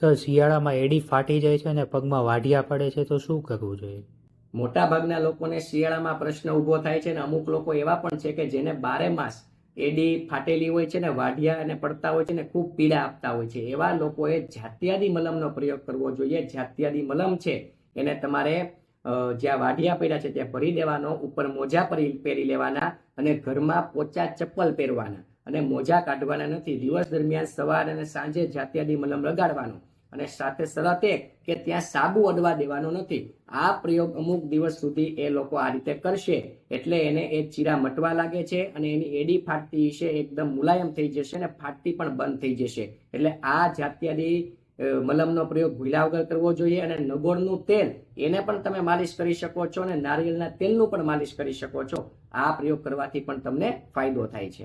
Sir શિયાળામાં એડી ફાટી જાય છે અને પગમાં વાઢિયા પડે છે, તો શું કરવું જોઈએ? મોટા ભાગના લોકોને શિયાળામાં પ્રશ્ન ઊભો થાય છે ને અમુક લોકો એવા પણ છે કે જેને બારે માસ એડી ફાટેલી હોય છે ને વાઢિયા અને પડતા હોય છે ને ખૂબ પીડા આપતા હોય છે. એવા લોકોએ જાત્યાદી મલમનો પ્રયોગ કરવો જોઈએ. જાત્યાદી મલમ છે, એને તમારે જ્યાં વાઢિયા પડ્યા છે ત્યાં ભરી દેવાનો, ઉપર મોજા પહેરી લેવાના અને ઘરમાં પોચા ચપ્પલ પહેરવાના. અને મોજા કાઢવાના નથી. દિવસ દરમિયાન સવાર અને સાંજે જાત્યાદી મલમ લગાડવાનો અને સાથે શરત એ કે ત્યાં સાબુ અડવા દેવાનો નથી. આ પ્રયોગ અમુક દિવસ સુધી એ લોકો આ રીતે કરશે. એટલે એને એ ચીરા મટવા લાગે છે અને એની એડી ફાટતી છે એકદમ મુલાયમ થઈ જશે અને ફાટતી પણ બંધ થઈ જશે. એટલે આ જાત્યાદી મલમનો પ્રયોગ ભૂલા વગર કરવો જોઈએ અને નગોળનું તેલ એને પણ તમે માલિશ કરી શકો છો અને નારિયેળના તેલનું પણ માલિશ કરી શકો છો. આ પ્રયોગ કરવાથી પણ તમને ફાયદો થાય છે.